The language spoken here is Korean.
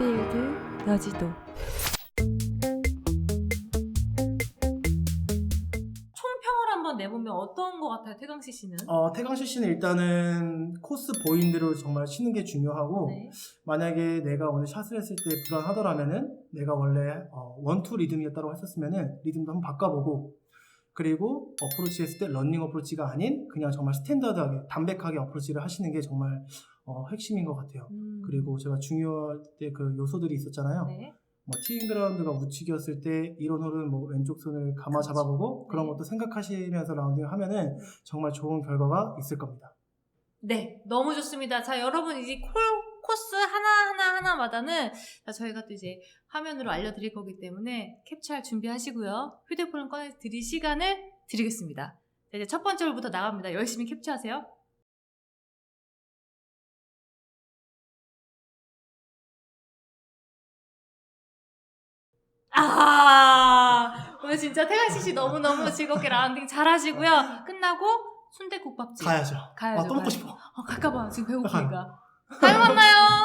필드 여지도 총평을 한번 내보면 어떤 것 같아요, 태강씨 씨는? 어, 태강시 씨는 일단은 코스 보인 대로 정말 치는 게 중요하고 네. 만약에 내가 오늘 샷을 했을 때 불안하더라면은 내가 원래 어, 원투 리듬이었다고 했었으면은 리듬도 한번 바꿔보고 그리고 어프로치 했을 때 런닝 어프로치가 아닌 그냥 정말 스탠다드하게 담백하게 어프로치를 하시는 게 정말 어, 핵심인 것 같아요. 음. 그리고 제가 중요할 때 그 요소들이 있었잖아요. 네. 뭐 티잉 그라운드가 우측이었을 때 이런 홀은 뭐 왼쪽 손을 감아 잡아보고 그런 네. 것도 생각하시면서 라운딩을 하면은 정말 좋은 결과가 있을 겁니다. 네, 너무 좋습니다. 자, 여러분 이제 콜, 코스 하나하나 하나마다는 자, 저희가 또 이제 화면으로 알려드릴 거기 때문에 캡처할 준비하시고요. 휴대폰을 꺼내 드릴 시간을 드리겠습니다. 자, 이제 첫 번째 홀부터 나갑니다. 열심히 캡처하세요. 아, 오늘 진짜 태강씨 씨 너무 너무 즐겁게 라운딩 잘 하시고요. 끝나고 순대국밥집 가야죠. 가야죠, 아, 또 먹고. 싶어. 어, 갈까봐 지금 배고프니까. 다음에 만나요.